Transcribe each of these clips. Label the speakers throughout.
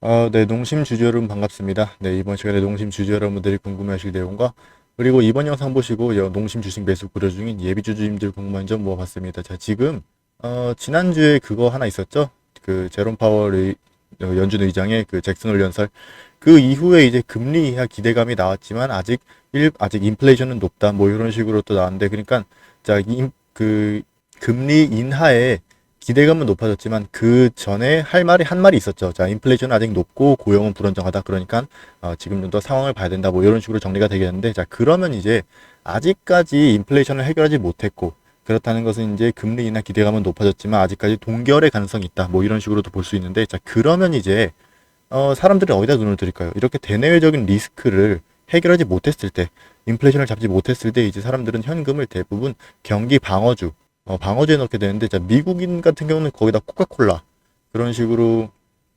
Speaker 1: 어, 네, 농심 주주 여러분 반갑습니다. 네, 이번 시간에 농심 주주 여러분들이 궁금해하실 내용과 그리고 이번 영상 보시고 여- 농심 주식 매수 고려 중인 예비 주주님들 궁금한 점 모아봤습니다. 자, 지금 어, 지난주에 그거 하나 있었죠? 그 제롬 파월 의, 어, 연준 의장의 그 잭슨 홀 연설 그 이후에 이제 금리 이하 기대감이 나왔지만 아직 일, 아직 인플레이션은 높다 뭐 이런 식으로 또 나왔는데 그러니까 자, 이, 그 금리 인하에 기대감은 높아졌지만 그 전에 할 말이 한 말이 있었죠. 자, 인플레이션은 아직 높고 고용은 불안정하다. 그러니까 어, 지금 좀 더 상황을 봐야 된다. 뭐 이런 식으로 정리가 되겠는데, 자, 그러면 이제 아직까지 인플레이션을 해결하지 못했고 그렇다는 것은 이제 금리 인하 기대감은 높아졌지만 아직까지 동결의 가능성이 있다. 뭐 이런 식으로도 볼 수 있는데, 자, 그러면 이제 어, 사람들이 어디다 눈을 들일까요? 이렇게 대내외적인 리스크를 해결하지 못했을 때, 인플레이션을 잡지 못했을 때 이제 사람들은 현금을 대부분 경기 방어주 어, 방어제에 넣게 되는데, 자, 미국인 같은 경우는 거기다 코카콜라, 그런 식으로,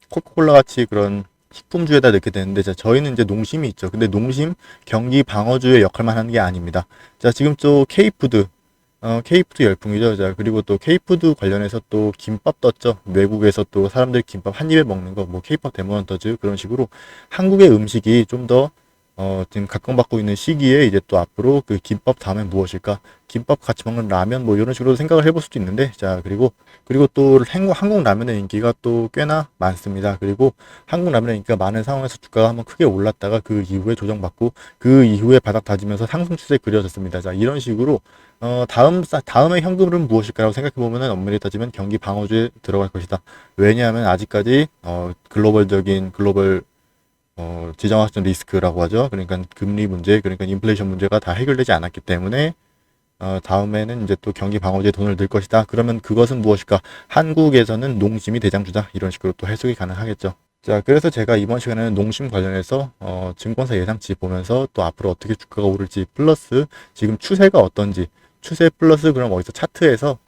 Speaker 1: 코카콜라 같이 그런 식품주에다 넣게 되는데, 자, 저희는 이제 농심이 있죠. 근데 농심 경기 방어주의 역할만 하는 게 아닙니다. 자, 지금 또 K푸드, 어, K푸드 열풍이죠. 자, 그리고 또 K푸드 관련해서 또 김밥 떴죠. 외국에서 또 사람들 김밥 한 입에 먹는 거, 뭐 K팝 데모넌터즈 그런 식으로 한국의 음식이 좀더 어, 지금 각광받고 있는 시기에 이제 또 앞으로 그 김밥 다음엔 무엇일까? 김밥 같이 먹는 라면 뭐 이런 식으로 생각을 해볼 수도 있는데 자 그리고 그리고 또 한국, 라면의 인기가 또 꽤나 많습니다. 그리고 한국 라면의 인기가 많은 상황에서 주가가 한번 크게 올랐다가 그 이후에 조정받고 그 이후에 바닥 다지면서 상승 추세 그려졌습니다. 자 이런 식으로 어 다음 싸- 다음의 현금은 무엇일까라고 생각해 보면은 엄밀히 따지면 경기 방어주에 들어갈 것이다. 왜냐하면 아직까지 어 글로벌적인 글로벌 어, 지정학적 리스크라고 하죠. 그러니까 금리 문제, 그러니까 인플레이션 문제가 다 해결되지 않았기 때문에 어, 다음에는 이제 또 경기 방어제에 돈을 넣을 것이다. 그러면 그것은 무엇일까? 한국에서는 농심이 대장주다. 이런 식으로 또 해석이 가능하겠죠. 자, 그래서 제가 이번 시간에는 농심 관련해서 어, 증권사 예상치 보면서 또 앞으로 어떻게 주가가 오를지 플러스 지금 추세가 어떤지 추세 플러스 그럼 어디서 차트에서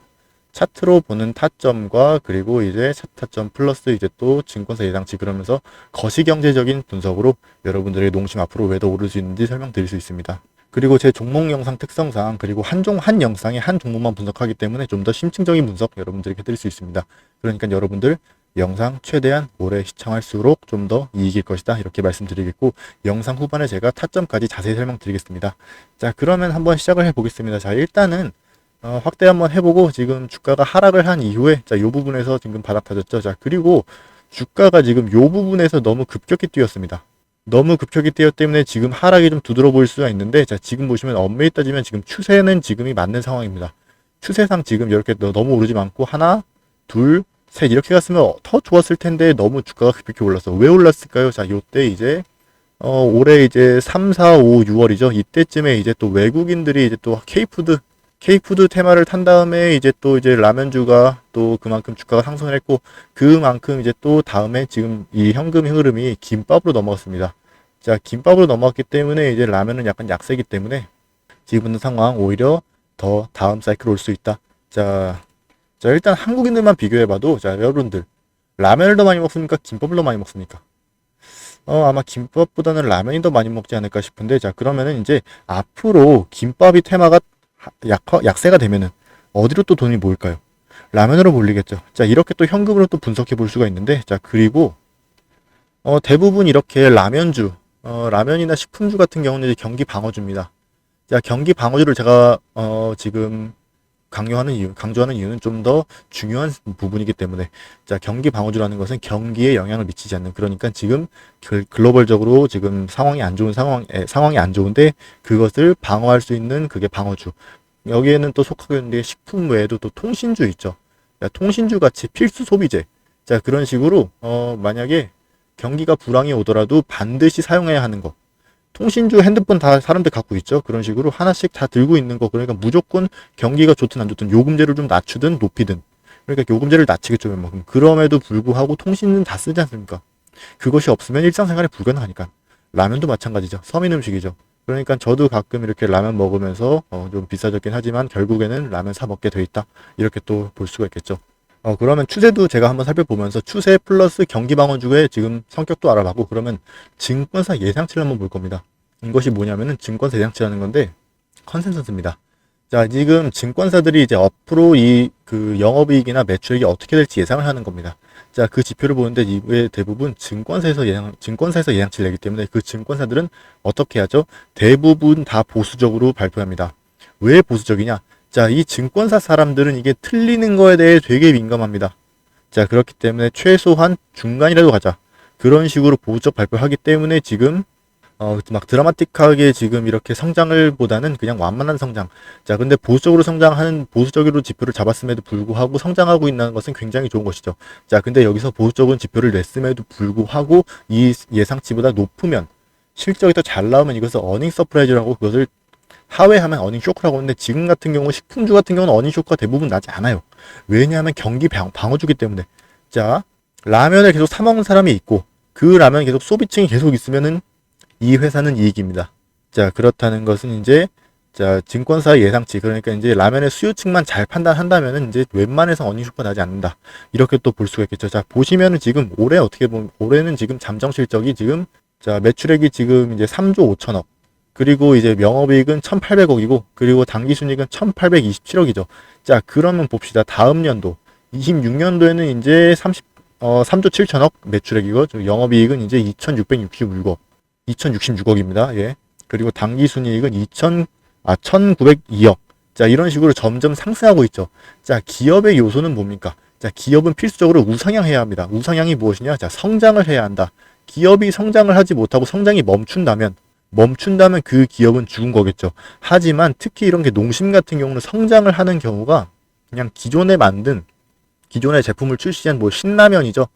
Speaker 1: 차트로 보는 타점과 그리고 이제 타점 플러스 이제 또 증권사 예상치 그러면서 거시경제적인 분석으로 여러분들의 농심 앞으로 왜 더 오를 수 있는지 설명드릴 수 있습니다. 그리고 제 종목 영상 특성상 그리고 한종 한 영상에 한 종목만 분석하기 때문에 좀 더 심층적인 분석 여러분들에게 드릴 수 있습니다. 그러니까 여러분들 영상 최대한 오래 시청할수록 좀 더 이익일 것이다 이렇게 말씀드리겠고 영상 후반에 제가 타점까지 자세히 설명드리겠습니다. 자 그러면 한번 시작을 해보겠습니다. 자 일단은 어, 확대 한번 해보고 지금 주가가 하락을 한 이후에 자, 요 부분에서 지금 바닥 터졌죠. 자, 그리고 주가가 지금 요 부분에서 너무 급격히 뛰었습니다. 너무 급격히 뛰었기 때문에 지금 하락이 좀 두드러 보일 수가 있는데 자, 지금 보시면 엄밀히 따지면 지금 추세는 지금이 맞는 상황입니다. 추세상 지금 이렇게 너- 너무 오르지 않고 하나, 둘, 셋 이렇게 갔으면 더 좋았을 텐데 너무 주가가 급격히 올랐어. 왜 올랐을까요? 자, 요때 이제 어, 올해 이제 3, 4, 5, 6월이죠. 이때쯤에 이제 또 외국인들이 이제 또 K푸드 K푸드 테마를 탄 다음에 이제 또 이제 라면주가 또 그만큼 주가가 상승을 했고 그만큼 이제 또 다음에 지금 이 현금 흐름이 김밥으로 넘어갔습니다. 자, 김밥으로 넘어갔기 때문에 이제 라면은 약간 약세기 때문에 지금 있는 상황 오히려 더 다음 사이클 올 수 있다. 자, 자 일단 한국인들만 비교해봐도 자 여러분들 라면을 더 많이 먹습니까? 김밥을 더 많이 먹습니까? 어, 아마 김밥보다는 라면이 더 많이 먹지 않을까 싶은데, 자, 그러면은 이제 앞으로 김밥이 테마가 하- 약, 약세가 되면은 어디로 또 돈이 모일까요? 라면으로 몰리겠죠. 자, 이렇게 또 현금으로 또 분석해 볼 수가 있는데, 자, 그리고, 어, 대부분 이렇게 라면주, 어, 라면이나 식품주 같은 경우는 이제 경기 방어주입니다. 자, 경기 방어주를 제가, 어, 지금 강요하는 이유, 강조하는 이유는 좀 더 중요한 부분이기 때문에, 자, 경기 방어주라는 것은 경기에 영향을 미치지 않는, 그러니까 지금 글- 글로벌적으로 지금 상황이 안 좋은 상황, 에, 상황이 안 좋은데 그것을 방어할 수 있는 그게 방어주. 여기에는 또 속하게 있는데 식품 외에도 또 통신주 있죠. 자, 통신주 같이 필수 소비재. 자, 그런 식으로, 어, 만약에 경기가 불황이 오더라도 반드시 사용해야 하는 거. 통신주 핸드폰 다 사람들 갖고 있죠. 그런 식으로 하나씩 다 들고 있는 거. 그러니까 무조건 경기가 좋든 안 좋든 요금제를 좀 낮추든 높이든. 그러니까 요금제를 낮추겠죠. 웬만큼. 그럼에도 불구하고 통신은 다 쓰지 않습니까? 그것이 없으면 일상생활이 불가능하니까. 라면도 마찬가지죠. 서민 음식이죠. 그러니까 저도 가끔 이렇게 라면 먹으면서 어, 좀 비싸졌긴 하지만 결국에는 라면 사 먹게 돼 있다. 이렇게 또 볼 수가 있겠죠. 어, 그러면 추세도 제가 한번 살펴보면서 추세 플러스 경기 방어주의 지금 성격도 알아봤고 그러면 증권사 예상치를 한번 볼 겁니다. 이것이 뭐냐면은 증권사 예상치라는 건데 컨센서스입니다. 자, 지금 증권사들이 이제 앞으로 이 그 영업이익이나 매출액이 어떻게 될지 예상을 하는 겁니다. 자, 그 지표를 보는데 이게 대부분 증권사에서 예상, 증권사에서 예상치를 내기 때문에 그 증권사들은 어떻게 하죠? 대부분 다 보수적으로 발표합니다. 왜 보수적이냐? 자, 이 증권사 사람들은 이게 틀리는 거에 대해 되게 민감합니다. 자, 그렇기 때문에 최소한 중간이라도 가자. 그런 식으로 보수적 발표하기 때문에 지금 어, 막 드라마틱하게 지금 이렇게 성장을 보다는 그냥 완만한 성장. 자, 근데 보수적으로 성장하는, 보수적으로 지표를 잡았음에도 불구하고 성장하고 있는 것은 굉장히 좋은 것이죠. 자, 근데 여기서 보수적인 지표를 냈음에도 불구하고 이 예상치보다 높으면 실적이 더 잘 나오면 이것을 어닝 서프라이즈라고 그것을 하회하면 어닝 쇼크라고 하는데 지금 같은 경우 식품주 같은 경우는 어닝 쇼크가 대부분 나지 않아요. 왜냐하면 경기 방, 방어주기 때문에. 자, 라면을 계속 사 먹는 사람이 있고 그 라면 계속 소비층이 계속 있으면은 이 회사는 이익입니다. 자, 그렇다는 것은 이제 자, 증권사의 예상치 그러니까 이제 라면의 수요층만 잘 판단한다면은 이제 웬만해서 어닝 쇼크가 나지 않는다. 이렇게 또 볼 수가 있겠죠. 자, 보시면은 지금 올해 어떻게 보면 올해는 지금 잠정 실적이 지금 자, 매출액이 지금 이제 3조 5천억. 그리고 이제 명업이익은 1,800억이고 그리고 당기순이익은 1,827억이죠. 자, 그러면 봅시다. 다음 연도 26년도에는 이제 30 어, 3조 7천억 매출액이고 저 영업이익은 이제 2,666억. 2,066억입니다. 예. 그리고 당기순이익은 2,000 아 1,902억. 자, 이런 식으로 점점 상승하고 있죠. 자, 기업의 요소는 뭡니까? 자, 기업은 필수적으로 우상향해야 합니다. 우상향이 무엇이냐? 자, 성장을 해야 한다. 기업이 성장을 하지 못하고 성장이 멈춘다면 멈춘다면 그 기업은 죽은 거겠죠. 하지만 특히 이런 게 농심 같은 경우는 성장을 하는 경우가 그냥 기존에 만든 기존의 제품을 출시한 뭐 신라면이죠.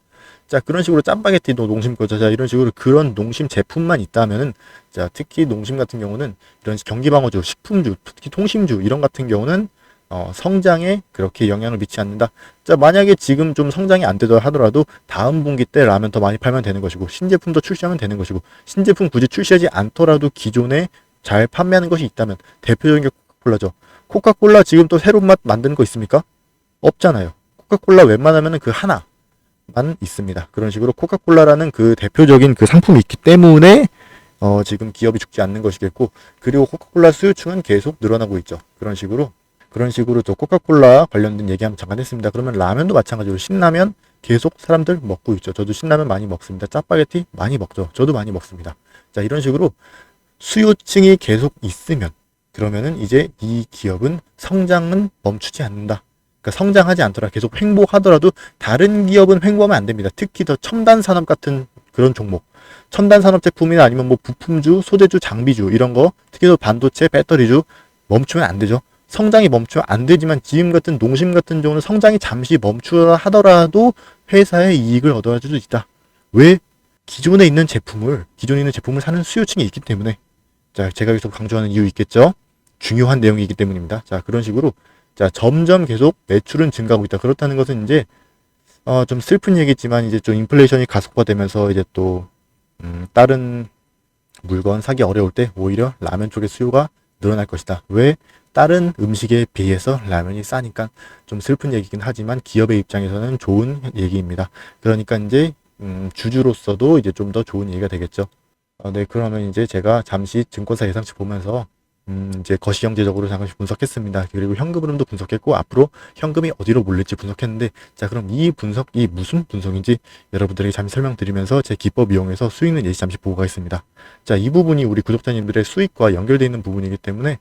Speaker 1: 자 그런 식으로 짬바게티도 농심 거죠. 자 이런 식으로 그런 농심 제품만 있다면은 자 특히 농심 같은 경우는 이런 경기 방어주, 식품주, 특히 통심주 이런 같은 경우는 어, 성장에 그렇게 영향을 미치지 않는다. 자, 만약에 지금 좀 성장이 안 되더라 하더라도 다음 분기 때 라면 더 많이 팔면 되는 것이고 신제품도 출시하면 되는 것이고 신제품 굳이 출시하지 않더라도 기존에 잘 판매하는 것이 있다면 대표적인 게 코카콜라죠. 코카콜라 지금 또 새로운 맛 만드는 거 있습니까? 없잖아요. 코카콜라 웬만하면은 그 하나만 있습니다. 그런 식으로 코카콜라라는 그 대표적인 그 상품이 있기 때문에 어, 지금 기업이 죽지 않는 것이겠고 그리고 코카콜라 수요층은 계속 늘어나고 있죠. 그런 식으로 그런 식으로 저 코카콜라 관련된 얘기 한번 잠깐 했습니다. 그러면 라면도 마찬가지로 신라면 계속 사람들 먹고 있죠. 저도 신라면 많이 먹습니다. 짜파게티 많이 먹죠. 저도 많이 먹습니다. 자, 이런 식으로 수요층이 계속 있으면 그러면은 이제 이 기업은 성장은 멈추지 않는다. 그러니까 성장하지 않더라 계속 횡보하더라도 다른 기업은 횡보하면 안 됩니다. 특히 더 첨단 산업 같은 그런 종목. 첨단 산업 제품이나 아니면 뭐 부품주, 소재주, 장비주 이런 거, 특히 또 반도체, 배터리주 멈추면 안 되죠. 성장이 멈추면 안 되지만 지금 같은 농심 같은 경우는 성장이 잠시 멈추라 하더라도 회사의 이익을 얻어갈 수도 있다. 왜? 기존에 있는 제품을 기존에 있는 제품을 사는 수요층이 있기 때문에 자 제가 여기서 강조하는 이유 있겠죠. 중요한 내용이기 때문입니다. 자 그런 식으로 자 점점 계속 매출은 증가하고 있다. 그렇다는 것은 이제 어, 좀 슬픈 얘기지만 이제 좀 인플레이션이 가속화되면서 이제 또 음, 다른 물건 사기 어려울 때 오히려 라면 쪽의 수요가 늘어날 것이다. 왜? 다른 음식에 비해서 라면이 싸니까 좀 슬픈 얘기긴 하지만 기업의 입장에서는 좋은 얘기입니다. 그러니까 이제 음, 주주로서도 이제 좀 더 좋은 얘기가 되겠죠. 어, 네, 그러면 이제 제가 잠시 증권사 예상치 보면서 음, 이제 거시경제적으로 잠깐 분석했습니다. 그리고 현금 흐름도 분석했고 앞으로 현금이 어디로 몰릴지 분석했는데 자 그럼 이 분석이 무슨 분석인지 여러분들에게 잠시 설명드리면서 제 기법 이용해서 수익은 예시 잠시 보고 가겠습니다. 자 이 부분이 우리 구독자님들의 수익과 연결되어 있는 부분이기 때문에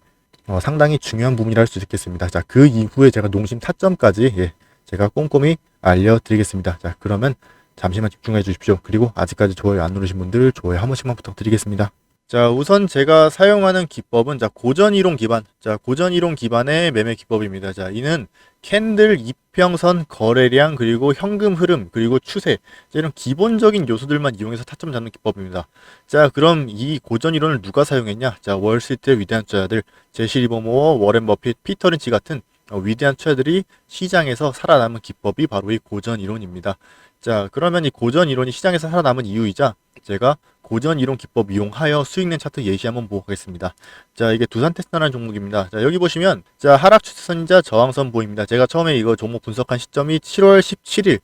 Speaker 1: 어, 상당히 중요한 부분이라 할 수 있겠습니다. 자, 그 이후에 제가 농심 타점까지 예, 제가 꼼꼼히 알려드리겠습니다. 자, 그러면 잠시만 집중해 주십시오. 그리고 아직까지 좋아요 안 누르신 분들 좋아요 한 번씩만 부탁드리겠습니다. 자, 우선 제가 사용하는 기법은 자, 고전 이론 기반. 자, 고전 이론 기반의 매매 기법입니다. 자, 이는 캔들 이평선 거래량 그리고 현금 흐름 그리고 추세 자, 이런 기본적인 요소들만 이용해서 타점 잡는 기법입니다. 자, 그럼 이 고전 이론을 누가 사용했냐? 자, 월스트리트의 위대한 투자자들 제시 리버모어, 워렌 버핏, 피터 린치 같은 어, 위대한 투자들이 시장에서 살아남은 기법이 바로 이 고전 이론입니다. 자, 그러면 이 고전 이론이 시장에서 살아남은 이유이자 제가 고전 이론 기법 이용하여 수익낸 차트 예시 한번 보고 가겠습니다. 자, 이게 두산 테스트라는 종목입니다. 자, 여기 보시면 자, 하락 추세선이자 저항선 보입니다. 제가 처음에 이거 종목 분석한 시점이 7월 17일,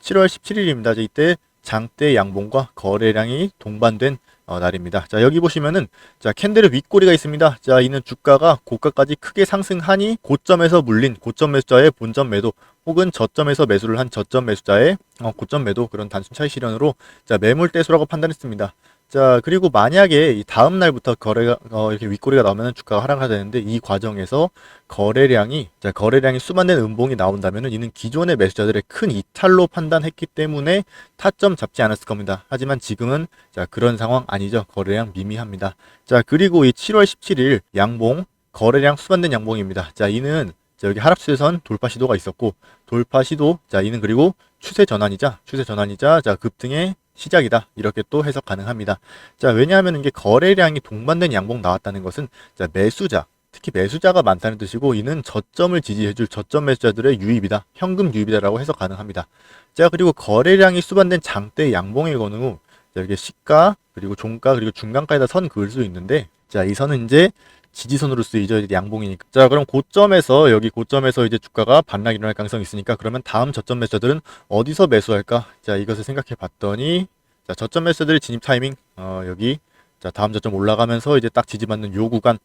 Speaker 1: 7월 17일입니다. 이때 장대 양봉과 거래량이 동반된 어, 날입니다. 자, 여기 보시면은 자, 캔들의 윗꼬리가 있습니다. 자, 이는 주가가 고가까지 크게 상승하니 고점에서 물린 고점 매수자의 본점 매도 혹은 저점에서 매수를 한 저점 매수자의 어, 고점 매도 그런 단순 차익 실현으로 자, 매물 대수라고 판단했습니다. 자, 그리고 만약에 이 다음 날부터 거래가 어, 이렇게 윗꼬리가 나오면 주가가 하락하게 되는데 이 과정에서 거래량이 자, 거래량이 수만된 음봉이 나온다면은 이는 기존의 매수자들의 큰 이탈로 판단했기 때문에 타점 잡지 않았을 겁니다. 하지만 지금은 자, 그런 상황 아니죠. 거래량 미미합니다. 자, 그리고 이 7월 17일 양봉 거래량 수반된 양봉입니다. 자, 이는 자, 여기 하락수에선 돌파 시도가 있었고 돌파 시도 자, 이는 그리고 추세 전환이자 추세 전환이자 자, 급등의 시작이다. 이렇게 또 해석 가능합니다. 자, 왜냐하면 이게 거래량이 동반된 양봉 나왔다는 것은 자, 매수자, 특히 매수자가 많다는 뜻이고 이는 저점을 지지해줄 저점 매수자들의 유입이다. 현금 유입이다라고 해석 가능합니다. 자, 그리고 거래량이 수반된 장대 양봉의 경우 자, 이게 시가, 그리고 종가, 그리고 중간가에다 선 그을 수 있는데 자, 이 선은 이제 지지선으로 쓰이죠. 양봉이니까. 자, 그럼 고점에서 여기 고점에서 이제 주가가 반락 일어날 가능성이 있으니까 그러면 다음 저점 매수자들은 어디서 매수할까? 자, 이것을 생각해 봤더니 자, 저점 매수자들의 진입 타이밍 어, 여기 자, 다음 저점 올라가면서 이제 딱 지지받는 요 구간에서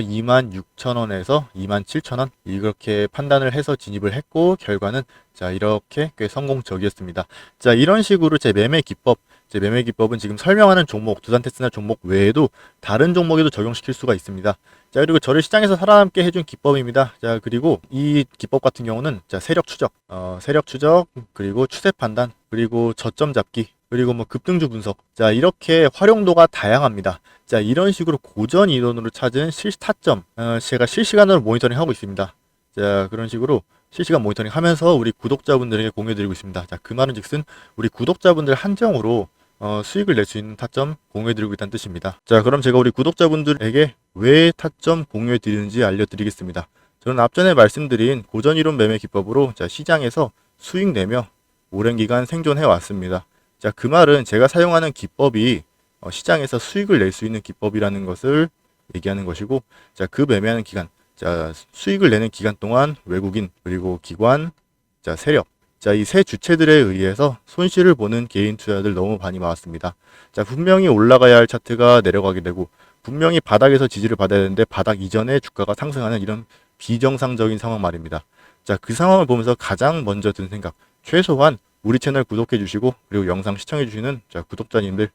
Speaker 1: 26,000원에서 27,000원 이렇게 판단을 해서 진입을 했고 결과는 자, 이렇게 꽤 성공적이었습니다. 자, 이런 식으로 제 매매 기법 제 매매 기법은 지금 설명하는 종목, 두산 테스나 종목 외에도 다른 종목에도 적용시킬 수가 있습니다. 자, 그리고 저를 시장에서 살아남게 해준 기법입니다. 자, 그리고 이 기법 같은 경우는 자, 세력 추적, 어, 세력 추적, 그리고 추세 판단, 그리고 저점 잡기, 그리고 뭐 급등주 분석. 자, 이렇게 활용도가 다양합니다. 자, 이런 식으로 고전 이론으로 찾은 실시 타점, 어, 제가 실시간으로 모니터링 하고 있습니다. 자, 그런 식으로 실시간 모니터링 하면서 우리 구독자분들에게 공유드리고 있습니다. 자, 그 말은 즉슨 우리 구독자분들 한정으로 어, 수익을 낼 수 있는 타점 공유해드리고 있다는 뜻입니다. 자, 그럼 제가 우리 구독자분들에게 왜 타점 공유해드리는지 알려드리겠습니다. 저는 앞전에 말씀드린 고전이론 매매 기법으로 자, 시장에서 수익 내며 오랜 기간 생존해 왔습니다. 자, 그 말은 제가 사용하는 기법이 어, 시장에서 수익을 낼 수 있는 기법이라는 것을 얘기하는 것이고, 자, 그 매매하는 기간, 자, 수익을 내는 기간 동안 외국인, 그리고 기관, 자, 세력, 자, 이 세 주체들에 의해서 손실을 보는 개인 투자들 너무 많이 나왔습니다. 자, 분명히 올라가야 할 차트가 내려가게 되고, 분명히 바닥에서 지지를 받아야 되는데 바닥 이전에 주가가 상승하는 이런 비정상적인 상황 말입니다. 자, 그 상황을 보면서 가장 먼저 든 생각, 최소한 우리 채널 구독해 주시고, 그리고 영상 시청해 주시는 자, 구독자님들,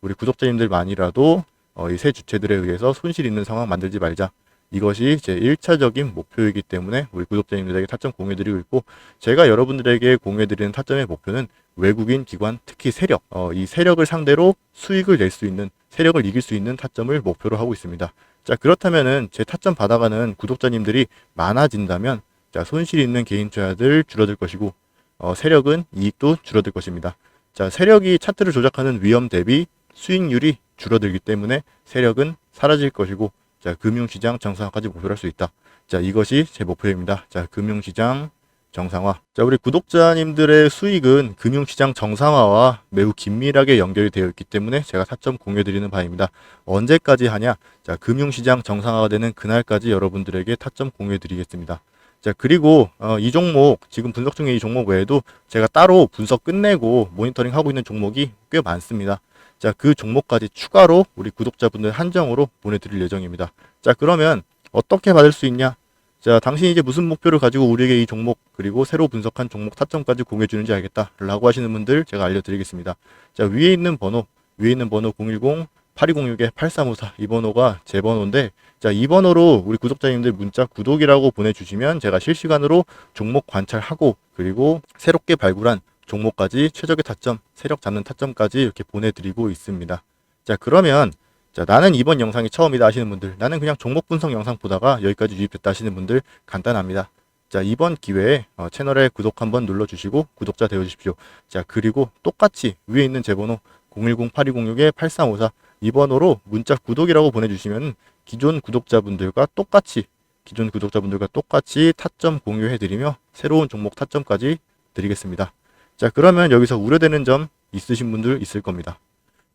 Speaker 1: 우리 구독자님들만이라도 어, 이 세 주체들에 의해서 손실 있는 상황 만들지 말자. 이것이 제 1차적인 목표이기 때문에 우리 구독자님들에게 타점 공유드리고 있고 제가 여러분들에게 공유드리는 타점의 목표는 외국인 기관 특히 세력 어, 이 세력을 상대로 수익을 낼 수 있는 세력을 이길 수 있는 타점을 목표로 하고 있습니다. 자 그렇다면은 제 타점 받아가는 구독자님들이 많아진다면 자 손실 있는 개인 투자들 줄어들 것이고 어, 세력은 이익도 줄어들 것입니다. 자 세력이 차트를 조작하는 위험 대비 수익률이 줄어들기 때문에 세력은 사라질 것이고 자, 금융시장 정상화까지 목표로 할 수 있다. 자, 이것이 제 목표입니다. 자, 금융시장 정상화. 자, 우리 구독자님들의 수익은 금융시장 정상화와 매우 긴밀하게 연결이 되어 있기 때문에 제가 타점 공유드리는 바입니다. 언제까지 하냐? 자, 금융시장 정상화가 되는 그날까지 여러분들에게 타점 공유드리겠습니다. 자, 그리고 어, 이 종목, 지금 분석 중에 이 종목 외에도 제가 따로 분석 끝내고 모니터링 하고 있는 종목이 꽤 많습니다. 자, 그 종목까지 추가로 우리 구독자분들 한정으로 보내드릴 예정입니다. 자, 그러면 어떻게 받을 수 있냐? 자, 당신이 이제 무슨 목표를 가지고 우리에게 이 종목 그리고 새로 분석한 종목 타점까지 공유해 주는지 알겠다. 라고 하시는 분들 제가 알려드리겠습니다. 자, 위에 있는 번호, 위에 있는 번호 010 8206-8354 이 번호가 제 번호인데 자, 이 번호로 우리 구독자님들 문자 구독이라고 보내주시면 제가 실시간으로 종목 관찰하고 그리고 새롭게 발굴한 종목까지 최적의 타점, 세력 잡는 타점까지 이렇게 보내드리고 있습니다. 자, 그러면 자, 나는 이번 영상이 처음이다 하시는 분들, 나는 그냥 종목 분석 영상 보다가 여기까지 유입됐다 하시는 분들 간단합니다. 자, 이번 기회에 어, 채널에 구독 한번 눌러주시고 구독자 되어주십시오. 자, 그리고 똑같이 위에 있는 제 번호 010-8206-8354 이 번호로 문자 구독이라고 보내주시면 기존 구독자분들과 똑같이 기존 구독자분들과 똑같이 타점 공유해드리며 새로운 종목 타점까지 드리겠습니다. 자, 그러면 여기서 우려되는 점 있으신 분들 있을 겁니다.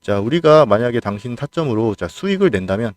Speaker 1: 자, 우리가 만약에 당신 타점으로 자, 수익을 낸다면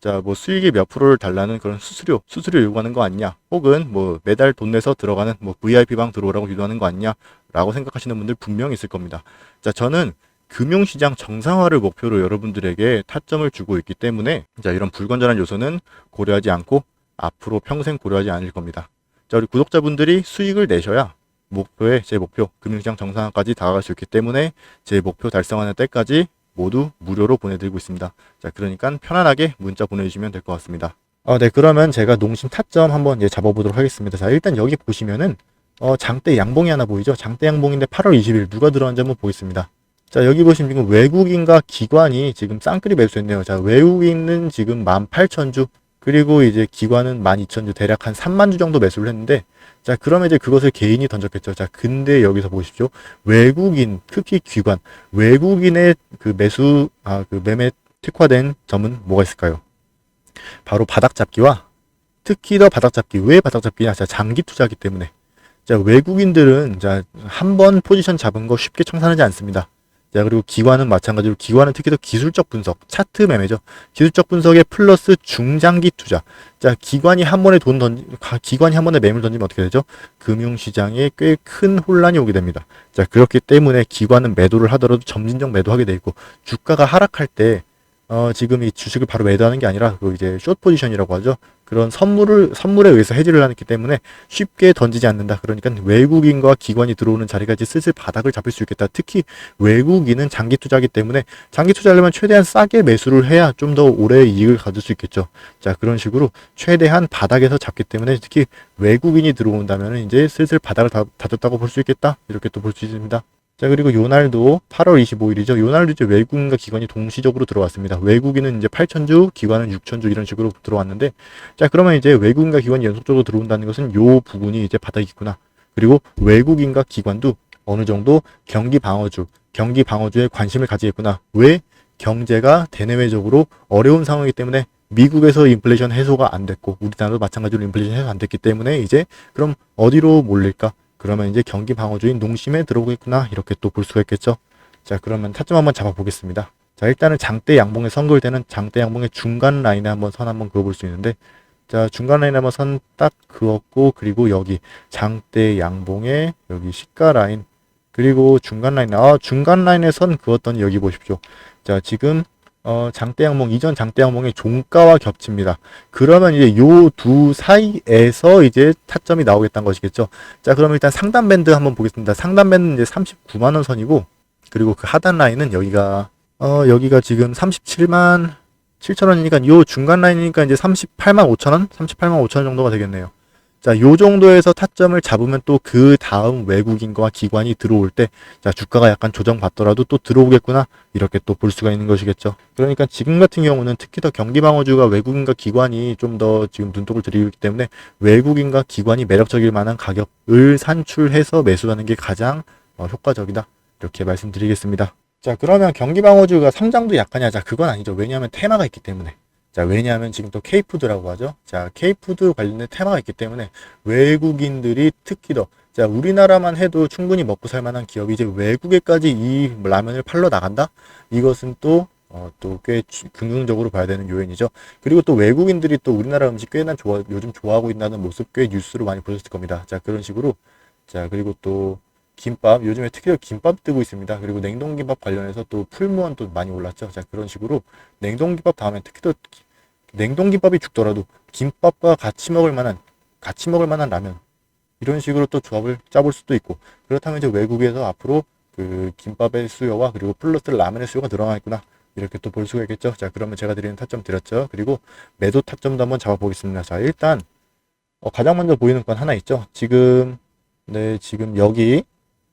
Speaker 1: 자, 뭐 수익의 몇 프로를 달라는 그런 수수료, 수수료 요구하는 거 아니냐? 혹은 뭐 매달 돈 내서 들어가는 뭐 VIP 방 들어오라고 유도하는 거 아니냐? 라고 생각하시는 분들 분명히 있을 겁니다. 자, 저는 금융시장 정상화를 목표로 여러분들에게 타점을 주고 있기 때문에 자 이런 불건전한 요소는 고려하지 않고 앞으로 평생 고려하지 않을 겁니다. 자 우리 구독자분들이 수익을 내셔야 목표에 제 목표 금융시장 정상화까지 다가갈 수 있기 때문에 제 목표 달성하는 때까지 모두 무료로 보내드리고 있습니다. 자 그러니까 편안하게 문자 보내주시면 될 것 같습니다. 어, 네 그러면 제가 농심 타점 한번 예, 잡아보도록 하겠습니다. 자 일단 여기 보시면은 어, 장대 양봉이 하나 보이죠? 장대 양봉인데 8월 20일 누가 들어왔는지 한번 보겠습니다. 자, 여기 보시면 지금 외국인과 기관이 지금 쌍끌이 매수했네요. 자, 외국인은 지금 18,000주, 그리고 이제 기관은 12,000주, 대략 한 3만 주 정도 매수를 했는데, 자, 그러면 이제 그것을 개인이 던졌겠죠. 자, 근데 여기서 보십시오. 외국인, 특히 기관, 외국인의 그 매수, 아, 그 매매 특화된 점은 뭐가 있을까요? 바로 바닥 잡기와 특히 더 바닥 잡기. 왜 바닥 잡기냐? 자, 장기 투자하기 때문에. 자, 외국인들은 자, 한 번 포지션 잡은 거 쉽게 청산하지 않습니다. 자, 그리고 기관은 마찬가지로 기관은 특히 더 기술적 분석, 차트 매매죠. 기술적 분석에 플러스 중장기 투자. 자, 기관이 한 번에 돈 던지, 가- 기관이 한 번에 매물 던지면 어떻게 되죠? 금융시장에 꽤 큰 혼란이 오게 됩니다. 자, 그렇기 때문에 기관은 매도를 하더라도 점진적 매도하게 돼 있고, 주가가 하락할 때, 어, 지금 이 주식을 바로 매도하는 게 아니라, 그 이제 숏 포지션이라고 하죠. 그런 선물을, 선물에 의해서 해지를 하기 때문에 쉽게 던지지 않는다. 그러니까 외국인과 기관이 들어오는 이제 슬슬 바닥을 잡을 수 있겠다. 특히 외국인은 장기 투자하기 때문에 장기 투자하려면 최대한 싸게 매수를 해야 좀 더 오래 이익을 가질 수 있겠죠. 자, 그런 식으로 최대한 바닥에서 잡기 때문에 특히 외국인이 들어온다면 이제 슬슬 바닥을 다, 닫았다고 볼 수 있겠다. 이렇게 또 볼 수 있습니다. 자, 그리고 요날도 8월 25일이죠. 요날도 이제 외국인과 기관이 동시적으로 들어왔습니다. 외국인은 이제 8천주, 기관은 6천주 이런 식으로 들어왔는데, 자, 그러면 이제 외국인과 기관이 연속적으로 들어온다는 것은 요 부분이 이제 바닥이구나. 그리고 외국인과 기관도 어느 정도 경기 방어주, 경기 방어주에 관심을 가지겠구나. 왜? 경제가 대내외적으로 어려운 상황이기 때문에 미국에서 인플레이션 해소가 안 됐고 우리나라도 마찬가지로 인플레이션 해소 안 됐기 때문에 이제 그럼 어디로 몰릴까? 그러면 이제 경기 방어주인 농심에 들어오겠구나 이렇게 또 볼 수가 있겠죠. 자 그러면 타점 한번 잡아보겠습니다. 자 일단은 장대 양봉에 선걸 때는 장대 양봉의 중간 라인에 한번 선 한번 그어볼 수 있는데 자 중간 라인에 한번 선 딱 그었고 그리고 여기 장대 양봉에 여기 시가 라인 그리고 중간 라인 아 중간 라인에 선 그었더니 여기 보십시오. 자 지금 어, 장대 양봉 이전 장대 양봉의 종가와 겹칩니다. 그러면 이제 요 두 사이에서 이제 타점이 나오겠다는 것이겠죠. 자, 그럼 일단 상단 밴드 한번 보겠습니다. 상단 밴드는 이제 39만 원 선이고 그리고 그 하단 라인은 여기가 어, 여기가 지금 37만 7천 원이니까 요 중간 라인이니까 이제 38만 5천 원, 38만 5천 원 정도가 되겠네요. 자, 요 정도에서 타점을 잡으면 또 그 다음 외국인과 기관이 들어올 때, 자, 주가가 약간 조정받더라도 또 들어오겠구나. 이렇게 또 볼 수가 있는 것이겠죠. 그러니까 지금 같은 경우는 특히 더 경기방어주가 외국인과 기관이 좀 더 지금 눈독을 들이고 있기 때문에 외국인과 기관이 매력적일 만한 가격을 산출해서 매수하는 게 가장 어, 효과적이다. 이렇게 말씀드리겠습니다. 자, 그러면 경기방어주가 상장도 약하냐? 자, 그건 아니죠. 왜냐하면 테마가 있기 때문에. 자, 왜냐하면 지금 또 K푸드라고 하죠. 자, K푸드 관련된 테마가 있기 때문에 외국인들이 특히 더, 자, 우리나라만 해도 충분히 먹고 살 만한 기업이 이제 외국에까지 이 라면을 팔러 나간다? 이것은 또, 어, 또 꽤 긍정적으로 봐야 되는 요인이죠. 그리고 또 외국인들이 또 우리나라 음식 꽤나 좋아, 요즘 좋아하고 있다는 모습 꽤 뉴스로 많이 보셨을 겁니다. 자, 그런 식으로. 자, 그리고 또 김밥, 요즘에 특히 김밥 뜨고 있습니다. 그리고 냉동김밥 관련해서 또 풀무원 또 많이 올랐죠. 자, 그런 식으로 냉동김밥 다음에 특히 또 냉동김밥이 죽더라도 김밥과 같이 먹을 만한 같이 먹을 만한 라면 이런 식으로 또 조합을 짜볼 수도 있고 그렇다면 이제 외국에서 앞으로 그 김밥의 수요와 그리고 플러스 라면의 수요가 늘어나겠구나. 이렇게 또 볼 수가 있겠죠. 자 그러면 제가 드리는 타점 드렸죠. 그리고 매도 타점도 한번 잡아 보겠습니다. 자 일단 어, 가장 먼저 보이는 건 하나 있죠. 지금 네 지금 여기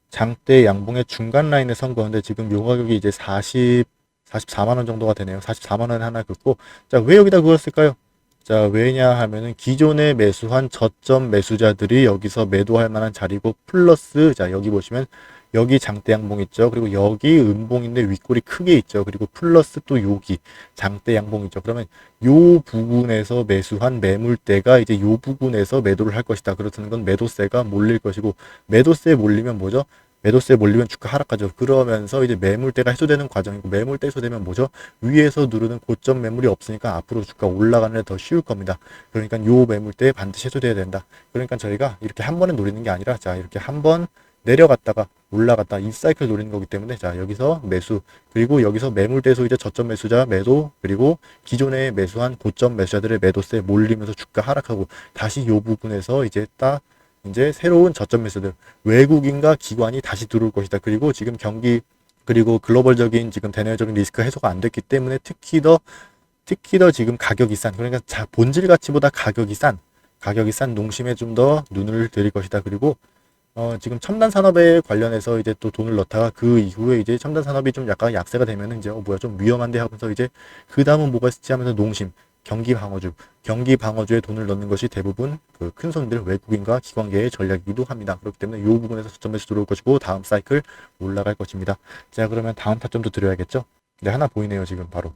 Speaker 1: 장대 양봉의 중간 라인에 선 거는데 지금 요 가격이 이제 40 44만 원 정도가 되네요. 44만 원에 하나 긋고 자, 왜 여기다 그었을까요? 자, 왜냐 하면은 기존에 매수한 저점 매수자들이 여기서 매도할 만한 자리고 플러스 자, 여기 보시면 여기 장대 양봉 있죠. 그리고 여기 음봉인데 윗골이 크게 있죠. 그리고 플러스 또 여기 장대 양봉 있죠. 그러면 요 부분에서 매수한 매물대가 이제 요 부분에서 매도를 할 것이다. 그렇다는 건 매도세가 몰릴 것이고 매도세 몰리면 뭐죠? 매도세 몰리면 주가 하락하죠. 그러면서 이제 매물대가 해소되는 과정이고 매물대 해소되면 뭐죠? 위에서 누르는 고점 매물이 없으니까 앞으로 주가 올라가는 데 더 쉬울 겁니다. 그러니까 요 매물대 반드시 해소돼야 된다. 그러니까 저희가 이렇게 한 번에 노리는 게 아니라 자 이렇게 한번 내려갔다가 올라갔다. 이 사이클 노리는 거기 때문에. 자 여기서 매수. 그리고 여기서 매물대소 이제 저점 매수자 매도. 그리고 기존에 매수한 고점 매수자들의 매도세 몰리면서 주가 하락하고 다시 요 부분에서 이제 딱 이제 새로운 저점 매수들. 외국인과 기관이 다시 들어올 것이다. 그리고 지금 경기 그리고 글로벌적인 지금 대내적인 리스크 해소가 안 됐기 때문에 특히 더 특히 더 지금 가격이 싼. 그러니까 자 본질 가치보다 가격이 싼. 가격이 싼 농심에 좀 더 눈을 들일 것이다. 그리고 어, 지금 첨단 산업에 관련해서 이제 또 돈을 넣다가 그 이후에 이제 첨단 산업이 좀 약간 약세가 되면은 이제 어 뭐야 좀 위험한데 하면서 이제 그 다음은 뭐가 있지 하면서 농심 경기 방어주 경기 방어주에 돈을 넣는 것이 대부분 그 큰 손들 외국인과 기관계의 전략이기도 합니다. 그렇기 때문에 이 부분에서 저점에서 들어올 것이고 다음 사이클 올라갈 것입니다. 자 그러면 다음 타점도 드려야겠죠? 네 하나 보이네요 지금 바로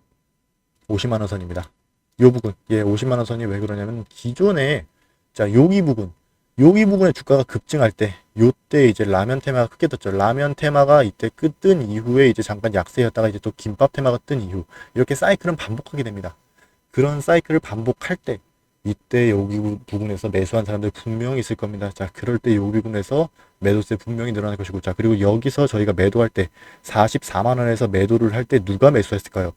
Speaker 1: 50만 원 선입니다. 이 부분 예 50만 원 선이 왜 그러냐면 기존에 자 여기 부분 여기 부분에 주가가 급증할 때 요때 이제 라면 테마가 크게 떴죠. 라면 테마가 이때 끝뜬 이후에 이제 잠깐 약세였다가 이제 또 김밥 테마가 뜬 이후 이렇게 사이클은 반복하게 됩니다. 그런 사이클을 반복할 때 이때 여기 부- 부분에서 매수한 사람들 분명히 있을 겁니다. 자, 그럴 때 여기 부분에서 매도세 분명히 늘어날 것이고, 자, 그리고 여기서 저희가 매도할 때 44만 원에서 매도를 할 때 누가 매수했을까요?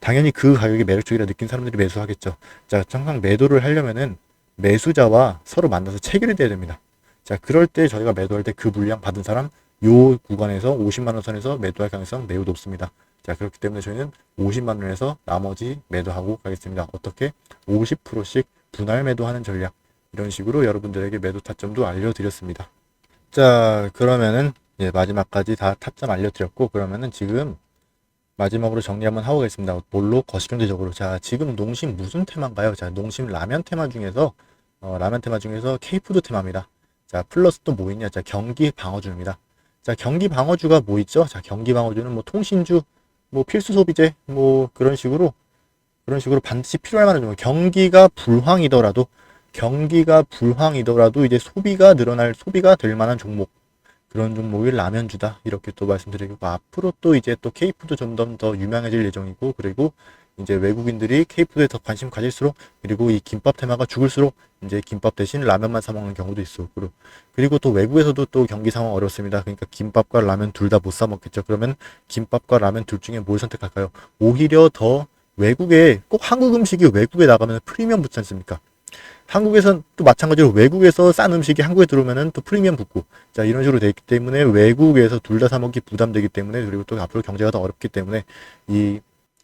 Speaker 1: 당연히 그 가격이 매력적이라 느낀 사람들이 매수하겠죠. 자, 항상 매도를 하려면은 매수자와 서로 만나서 체결이 돼야 됩니다. 자, 그럴 때 저희가 매도할 때 그 물량 받은 사람 요 구간에서 50만 원 선에서 매도할 가능성 매우 높습니다. 자, 그렇기 때문에 저희는 50만 원에서 나머지 매도하고 가겠습니다. 어떻게? 50%씩 분할 매도하는 전략. 이런 식으로 여러분들에게 매도 타점도 알려드렸습니다. 자, 그러면은 예, 마지막까지 다 타점 알려드렸고, 그러면은 지금 마지막으로 정리 한번 하고 가겠습니다. 뭘로? 거시경제적으로. 자, 지금 농심 무슨 테마인가요? 자, 농심 라면 테마 중에서, 어, 라면 테마 중에서 K푸드 테마입니다. 자, 플러스 또 뭐 있냐? 자, 경기 방어주입니다. 자, 경기 방어주가 뭐 있죠? 자, 경기 방어주는 뭐 통신주, 뭐 필수 소비재, 뭐 그런 식으로, 그런 식으로 반드시 필요할 만한 종목. 경기가 불황이더라도, 경기가 불황이더라도 이제 소비가 늘어날, 소비가 될 만한 종목. 그런 종목이 라면주다. 이렇게 또 말씀드리고 앞으로 또 이제 또 K푸드 점점 더 유명해질 예정이고 그리고 이제 외국인들이 K푸드에 더 관심 가질수록 그리고 이 김밥 테마가 죽을수록 이제 김밥 대신 라면만 사 먹는 경우도 있어 그리고 그리고 또 외국에서도 또 경기 상황 어렵습니다. 그러니까 김밥과 라면 둘 다 못 사 먹겠죠. 그러면 김밥과 라면 둘 중에 뭘 선택할까요? 오히려 더 외국에 꼭 한국 음식이 외국에 나가면 프리미엄 붙지 않습니까 한국에선 또 마찬가지로 외국에서 싼 음식이 한국에 들어오면은 또 프리미엄 붙고 자 이런 식으로 돼 있기 때문에 외국에서 둘 다 사 먹기 부담되기 때문에 그리고 또 앞으로 경제가 더 어렵기 때문에 이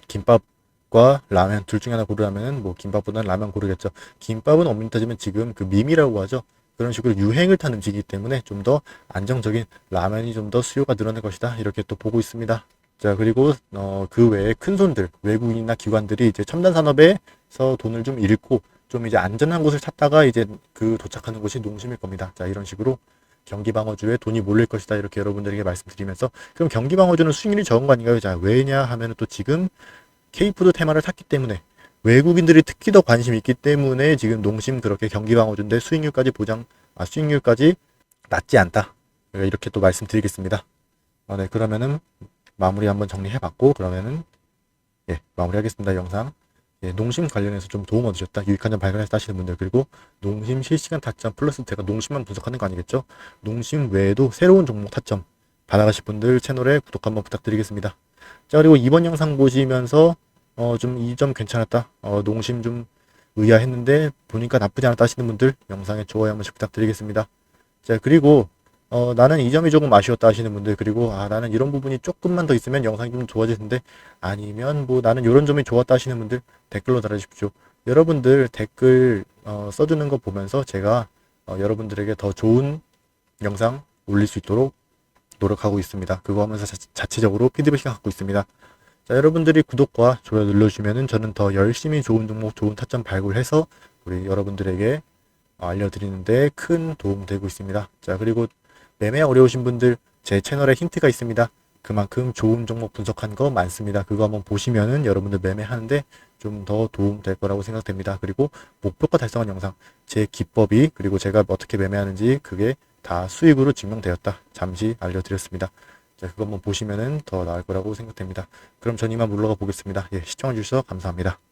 Speaker 1: 김밥 과 라면 둘 중에 하나 고르라면은 뭐 김밥보다는 라면 고르겠죠. 김밥은 엄밀히 따지면 지금 그 밈이라고 하죠. 그런 식으로 유행을 탄 음식이기 때문에 좀 더 안정적인 라면이 좀 더 수요가 늘어날 것이다. 이렇게 또 보고 있습니다. 자 그리고 어, 그 외에 큰 손들 외국인이나 기관들이 이제 첨단 산업에서 돈을 좀 잃고 좀 이제 안전한 곳을 찾다가 이제 그 도착하는 곳이 농심일 겁니다. 자 이런 식으로 경기 방어주에 돈이 몰릴 것이다 이렇게 여러분들에게 말씀드리면서 그럼 경기 방어주는 수익률이 적은 거 아닌가요? 자 왜냐 하면은 또 지금 K푸드 테마를 탔기 때문에 외국인들이 특히 더 관심 있기 때문에 지금 농심 그렇게 경기 방어주인데 수익률까지 보장 아 수익률까지 낮지 않다 이렇게 또 말씀드리겠습니다. 어, 네 그러면은 마무리 한번 정리해봤고 그러면은 예 마무리하겠습니다 영상. 예, 농심 관련해서 좀 도움 얻으셨다. 유익한 점 발견해서 하시는 분들 그리고 농심 실시간 타점 플러스 제가 농심만 분석하는 거 아니겠죠? 농심 외에도 새로운 종목 타점 받아가실 분들 채널에 구독 한번 부탁드리겠습니다. 자 그리고 이번 영상 보시면서 어 좀 이 점 괜찮았다. 어 농심 좀 의아했는데 보니까 나쁘지 않았다 하시는 분들 영상에 좋아요 한 번씩 부탁드리겠습니다. 자 그리고 어 나는 이 점이 조금 아쉬웠다 하시는 분들 그리고 아 나는 이런 부분이 조금만 더 있으면 영상이 좀 좋아질 텐데 아니면 뭐 나는 이런 점이 좋았다 하시는 분들 댓글로 달아주십시오. 여러분들 댓글 어, 써주는 거 보면서 제가 어, 여러분들에게 더 좋은 영상 올릴 수 있도록 노력하고 있습니다. 그거 하면서 자, 자체적으로 피드백을 갖고 있습니다. 자, 여러분들이 구독과 좋아요 눌러주시면은 저는 더 열심히 좋은 종목, 좋은 타점 발굴해서 우리 여러분들에게 어, 알려드리는데 큰 도움 되고 있습니다. 자, 그리고 매매 어려우신 분들 제 채널에 힌트가 있습니다. 그만큼 좋은 종목 분석한 거 많습니다. 그거 한번 보시면은 여러분들 매매하는데 좀 더 도움 될 거라고 생각됩니다. 그리고 목표가 달성한 영상, 제 기법이 그리고 제가 어떻게 매매하는지 그게 다 수익으로 증명되었다. 잠시 알려드렸습니다. 자, 그거 한번 보시면은 더 나을 거라고 생각됩니다. 그럼 전 이만 물러가 보겠습니다. 예, 시청해 주셔서 감사합니다.